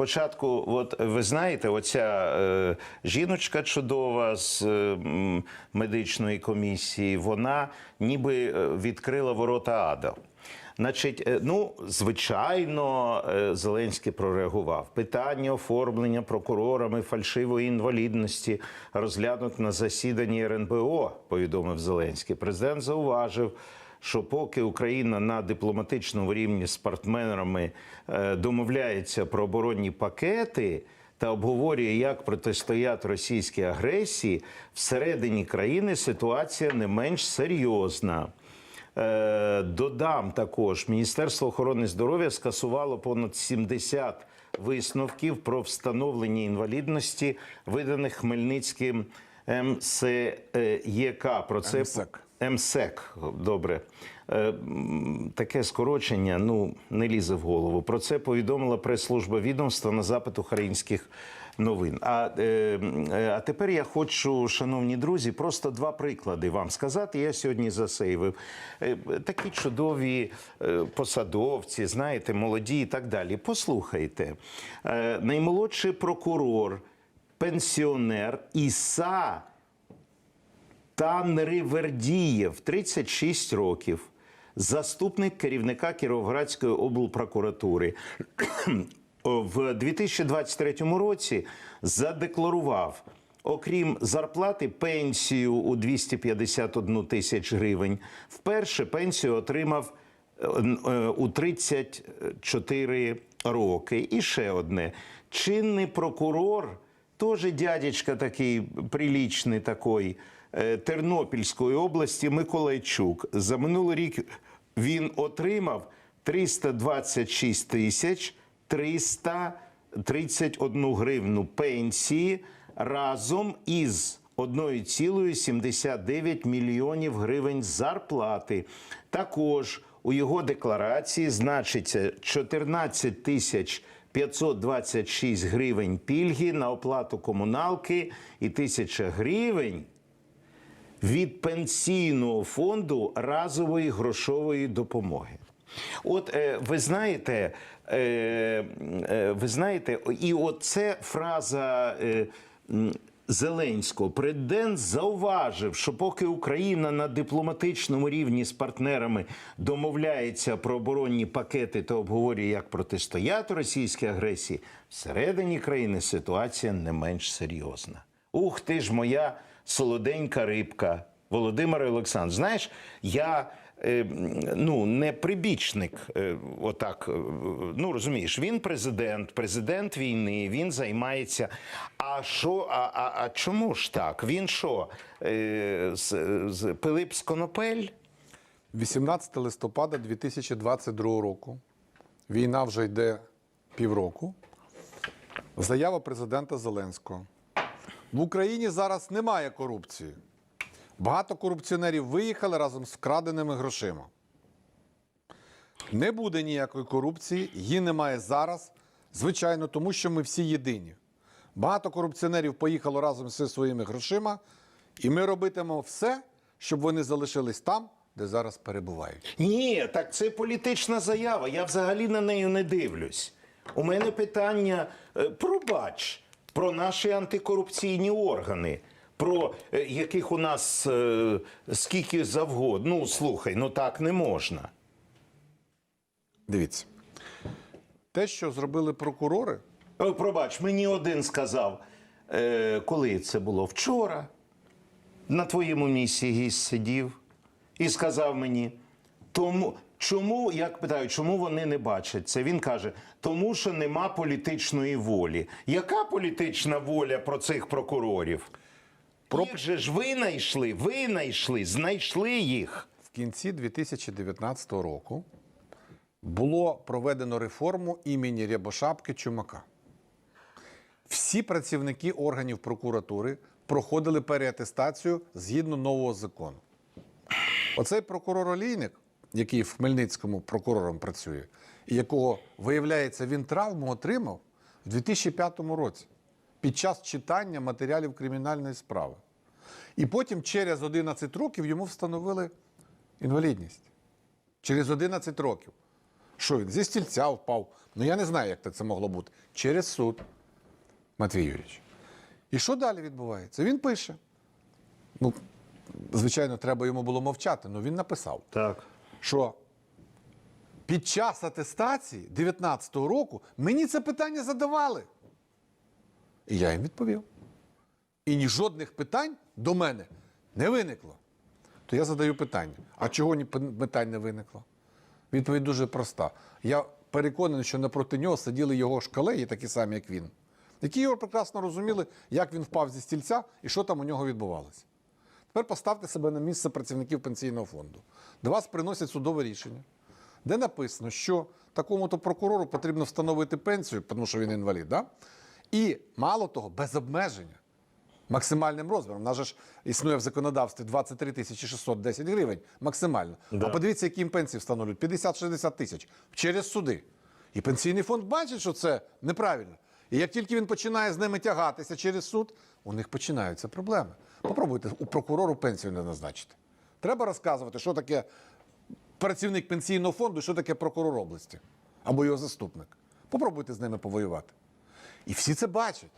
спочатку, от ви знаєте, оця е, жіночка чудова з е, медичної комісії, вона ніби е, відкрила ворота ада. Значить, е, ну, звичайно, е, Зеленський прореагував. Питання оформлення прокурорами фальшивої інвалідності розглянуть на засіданні РНБО, повідомив Зеленський. Президент зауважив, що поки Україна на дипломатичному рівні з партнерами е, домовляється про оборонні пакети. Та обговорює, як протистояти російській агресії, всередині країни ситуація не менш серйозна. Е, Додам також, Міністерство охорони здоров'я скасувало понад 70 висновків про встановлення інвалідності, виданих Хмельницьким МСЄК. Про це МСЕК. МСЕК, добре. Е, Таке скорочення ну не лізе в голову. Про це повідомила прес-служба відомства на запит українських новин. А, е, е, а тепер я хочу, шановні друзі, просто два приклади вам сказати. Я сьогодні засейвив такі чудові посадовці, знаєте, молоді і так далі. Послухайте, наймолодший прокурор, пенсіонер Іса. Танривердієв, 36 років, заступник керівника Кіровоградської облпрокуратури. В 2023 році задекларував, окрім зарплати, пенсію у 251 тисяч гривень. Вперше пенсію отримав е, е, у 34 роки. І ще одне. Чинний прокурор Тоже дядечка такий прилічний такий Тернопільської області Миколайчук. За минулий рік він отримав 326 тисяч 331 гривну пенсії разом із 1,79 мільйонів гривень зарплати. Також у його декларації значиться 14 тисяч 526 гривень пільги на оплату комуналки і 1000 гривень від пенсійного фонду разової грошової допомоги. От е, ви знаєте, е, е, ви знаєте, і оце фраза. Зеленського президент зауважив, що поки Україна на дипломатичному рівні з партнерами домовляється про оборонні пакети та обговорює, як протистояти російській агресії, всередині країни ситуація не менш серйозна. Ух ти ж, моя солоденька рибка, Володимир Олександр. Знаєш, я е, ну не прибічник, е, отак. е, Ну розумієш, він президент, президент війни, він займається. А що? А, а, а чому ж так? Він що? З, з Пилип Сконопель? 18 листопада 2022 року. Війна вже йде півроку. Заява президента Зеленського. В Україні зараз немає корупції. Багато корупціонерів виїхали разом з вкраденими грошима. Не буде ніякої корупції, її немає зараз. Звичайно, тому що ми всі єдині. Багато корупціонерів поїхало разом зі своїми грошима, і ми робитимемо все, щоб вони залишились там, де зараз перебувають. Ні, так це політична заява. Я взагалі на неї не дивлюсь. У мене питання е, пробач про наші антикорупційні органи. Про е, яких у нас е, скільки завгодно. Ну слухай, ну так не можна. Дивіться, те, що зробили прокурори, Е, Пробач, мені один сказав, е, коли це було вчора. На твоєму місці гість сидів і сказав мені, тому чому, як питаю, чому вони не бачать це? Він каже, тому що нема політичної волі. Яка політична воля про цих прокурорів? Про- Їх же ж винайшли, винайшли, знайшли їх. в кінці 2019 року було проведено реформу імені Рябошапки Чумака. Всі працівники органів прокуратури проходили переатестацію згідно нового закону. Оцей прокурор Олійник, який в Хмельницькому прокурором працює, і якого, виявляється, він травму отримав в 2005 році під час читання матеріалів кримінальної справи. І потім через 11 років йому встановили інвалідність. Через 11 років. Що він? Зі стільця впав. Ну я не знаю, як це могло бути. Через суд. Матвій Юрійович. І що далі відбувається? Він пише. Ну, звичайно, треба йому було мовчати, але він написав, Так. Що під час атестації 19-го року мені це питання задавали. І я їм відповів. І ні жодних питань до мене не виникло. То я задаю питання: а чого ні питань не виникло? Відповідь дуже проста. Я переконаний, що напроти нього сиділи його ж колеги, такі самі, як він, які його прекрасно розуміли, як він впав зі стільця і що там у нього відбувалося. Тепер поставте себе на місце працівників пенсійного фонду. До вас приносять судове рішення, де написано, що такому-то прокурору потрібно встановити пенсію, тому що він інвалід, да? і мало того, без обмеження. Максимальним розміром. У нас же ж існує в законодавстві 23 тисячі 610 гривень максимально. Да. А подивіться, які їм пенсії встановлюють 50-60 тисяч через суди. І пенсійний фонд бачить, що це неправильно. І як тільки він починає з ними тягатися через суд, у них починаються проблеми. Попробуйте у прокурору пенсію не назначити. Треба розказувати, що таке працівник пенсійного фонду, що таке прокурор області або його заступник. Попробуйте з ними повоювати. І всі це бачать,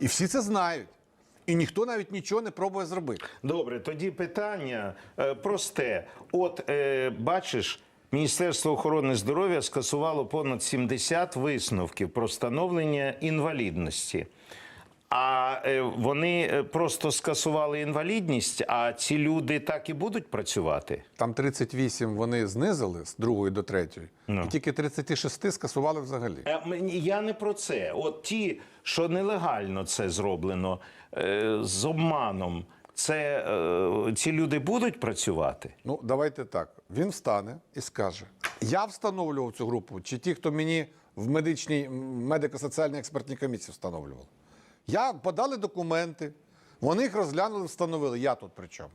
і всі це знають. І ніхто навіть нічого не пробує зробити. Добре, тоді питання е, просте. От е, бачиш, Міністерство охорони здоров'я скасувало понад 70 висновків про встановлення інвалідності. А е, вони е, просто скасували інвалідність, а ці люди так і будуть працювати. Там 38 вони знизили з другої до третьої, Ну. і тільки 36 скасували взагалі. Е, Я не про це. От ті, що нелегально це зроблено з обманом, це е, ці люди будуть працювати? Ну, давайте так. Він встане і скаже: я встановлював цю групу, чи ті, хто мені в медичній медико-соціальній експертній комісії встановлював. Я подали документи, вони їх розглянули, встановили. Я тут при чому?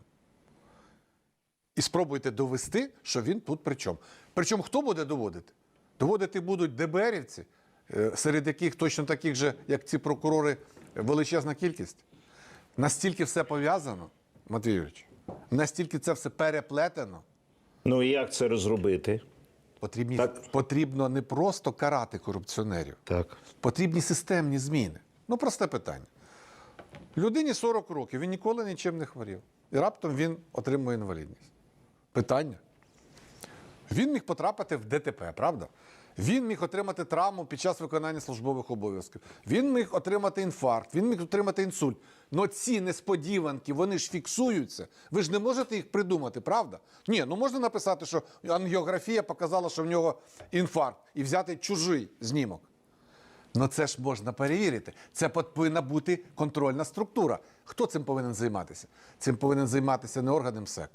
І спробуйте довести, що він тут при чому. Причому хто буде доводити? Доводити будуть ДБРівці, е, серед яких точно таких же, як ці прокурори, величезна кількість. Настільки все пов'язано, Матвій Юрійович, настільки це все переплетено. Ну і як це розробити? Потрібні, Так. потрібно не просто карати корупціонерів, Так. потрібні системні зміни. Ну, просте питання. Людині 40 років, він ніколи нічим не хворів. І раптом він отримує інвалідність. Питання. Він міг потрапити в ДТП, правда? Він міг отримати травму під час виконання службових обов'язків. Він міг отримати інфаркт, він міг отримати інсульт. Но ці несподіванки, вони ж фіксуються. Ви ж не можете їх придумати, правда? Ні, ну можна написати, що ангіографія показала, що в нього інфаркт, і взяти чужий знімок. Ну це ж можна перевірити. Це повинна бути контрольна структура. Хто цим повинен займатися? Цим повинен займатися не органи МСЕК,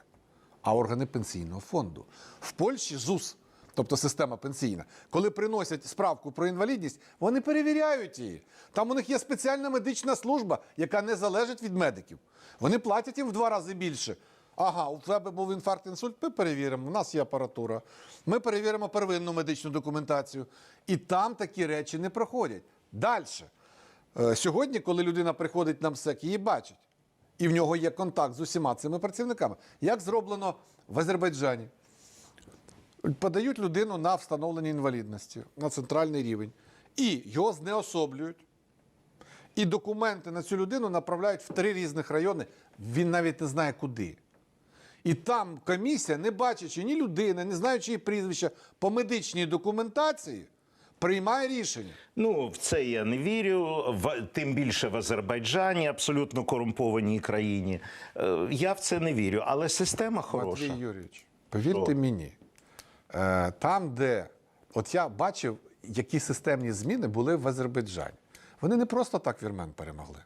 а органи пенсійного фонду. В Польщі ЗУС, тобто система пенсійна, коли приносять справку про інвалідність, вони перевіряють її. Там у них є спеціальна медична служба, яка не залежить від медиків. Вони платять їм в два рази більше. Ага, у тебе був інфаркт, інсульт, ми перевіримо. У нас є апаратура. Ми перевіримо первинну медичну документацію. І там такі речі не проходять. Далі. Е, Сьогодні, коли людина приходить на МСЕК, її бачать. І в нього є контакт з усіма цими працівниками. Як зроблено в Азербайджані? Подають людину на встановлення інвалідності на центральний рівень. І його знеособлюють. І документи на цю людину направляють в три різних райони. Він навіть не знає куди. І там комісія, не бачачи ні людини, не знаючи її прізвища по медичній документації, приймає рішення. Ну, в це я не вірю. В, тим більше в Азербайджані, абсолютно корумпованій країні. Е, я в це не вірю, але система хороша. Матвій Юрійович, повірте Що? мені, там, де от я бачив, які системні зміни були в Азербайджані. Вони не просто так вірмен перемогли.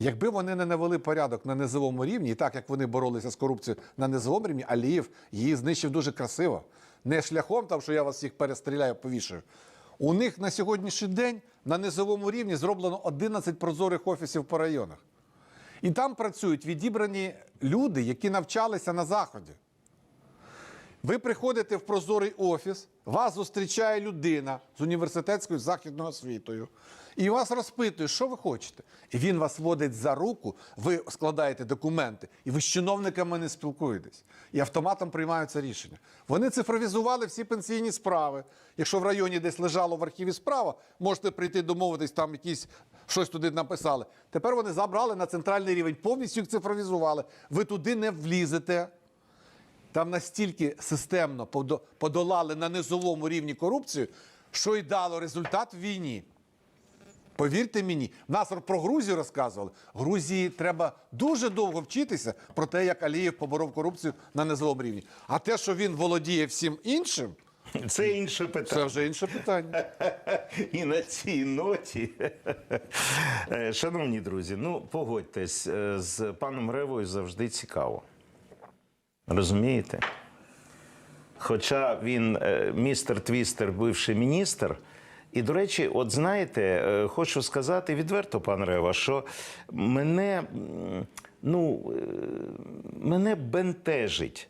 Якби вони не навели порядок на низовому рівні, і так як вони боролися з корупцією на низовому рівні, Алієв її знищив дуже красиво. Не шляхом, там, що я вас всіх перестріляю, повішаю. У них на сьогоднішній день на низовому рівні зроблено 11 прозорих офісів по районах. І там працюють відібрані люди, які навчалися на Заході. Ви приходите в прозорий офіс, вас зустрічає людина з університетською західною освітою, і вас розпитує, що ви хочете. І він вас водить за руку, ви складаєте документи, і ви з чиновниками не спілкуєтесь. І автоматом приймаються рішення. Вони цифровізували всі пенсійні справи. Якщо в районі десь лежало в архіві справа, можете прийти домовитись, там якісь щось туди написали. Тепер вони забрали на центральний рівень, повністю їх цифровізували. Ви туди не влізете. Там настільки системно подолали на низовому рівні корупцію, що й дало результат в війні. Повірте мені, нас про Грузію розказували. Грузії треба дуже довго вчитися про те, як Алієв поборов корупцію на низовому рівні. А те, що він володіє всім іншим, Це інше це вже інше питання. І на цій ноті. Е, Шановні друзі, ну погодьтесь, е, з паном Ревою завжди цікаво. Розумієте? Хоча він е, містер Твістер, бивший міністр. І, до речі, от знаєте, е, хочу сказати відверто, пан Рева, що мене, ну, е, мене бентежить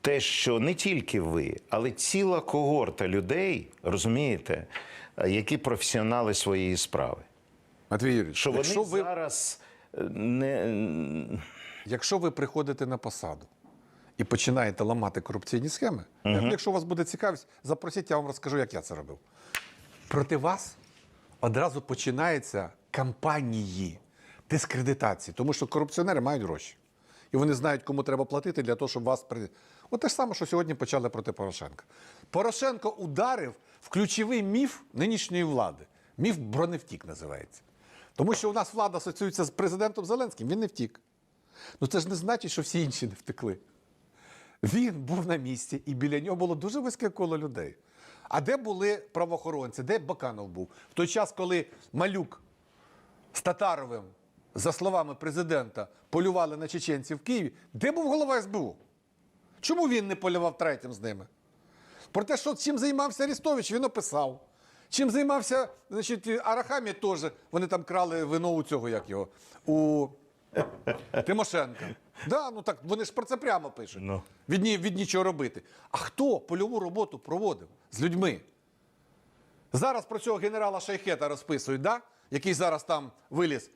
те, що не тільки ви, але ціла когорта людей, розумієте, які професіонали своєї справи. Матвій Юрійович, Що вони якщо ви, зараз не. якщо ви приходите на посаду і починаєте ламати корупційні схеми, якщо у вас буде цікавість, запросіть, я вам розкажу, як я це робив. Проти вас одразу починаються кампанії дискредитації, тому що корупціонери мають гроші. І вони знають, кому треба платити для того, щоб вас при. От те ж саме, що сьогодні почали проти Порошенка. Порошенко ударив в ключовий міф нинішньої влади. Міф броневтік називається. Тому що у нас влада асоціюється з президентом Зеленським, він не втік. Ну це ж не значить, що всі інші не втекли. Він був на місці, і біля нього було дуже вузьке коло людей. А де були правоохоронці? Де Баканов був? В той час, коли Малюк з Татаровим, за словами президента, полювали на чеченців в Києві, де був голова СБУ? Чому він не полював третім з ними? Про те, що чим займався Арістович, він описав. Чим займався значить, Арахамі теж. Вони там крали вино у цього, як його, у Тимошенка. Да, ну так вони ж про це прямо пишуть. Ну. Від, ні, від нічого робити. А хто польову роботу проводив з людьми? Зараз про цього генерала Шайхета розписують, да? який зараз там виліз.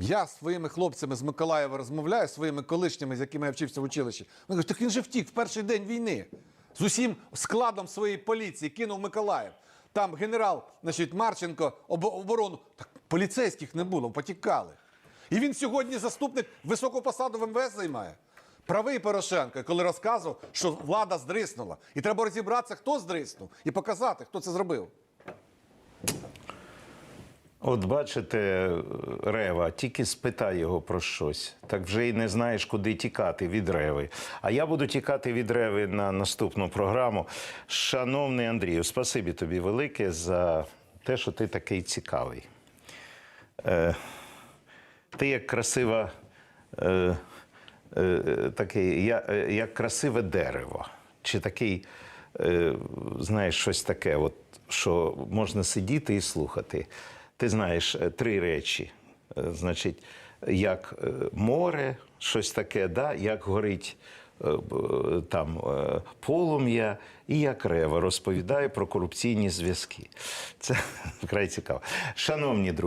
Я з своїми хлопцями з Миколаєва розмовляю, своїми колишніми, з якими я вчився в училищі. Вони кажуть, так він же втік в перший день війни. З усім складом своєї поліції кинув Миколаїв. Там генерал значить, Марченко оборону. Так поліцейських не було, потікали. І він сьогодні заступник високу посаду в МВС займає. Правий Порошенко, коли розказував, що влада здриснула. І треба розібратися, хто здриснув, і показати, хто це зробив. От бачите, Рева, тільки спитай його про щось. Так вже й не знаєш, куди тікати від Реви. А я буду тікати від Реви на наступну програму. Шановний Андрію, спасибі тобі велике за те, що ти такий цікавий. Е, ти як красива, е, е, такий, е, як красиве дерево. Чи такий, знаєш, щось таке, от, що можна сидіти і слухати. Ти знаєш три речі. Значить, як море, щось таке, да? як горить там полум'я, і як рева розповідає про корупційні зв'язки. Це вкрай цікаво. Шановні друзі.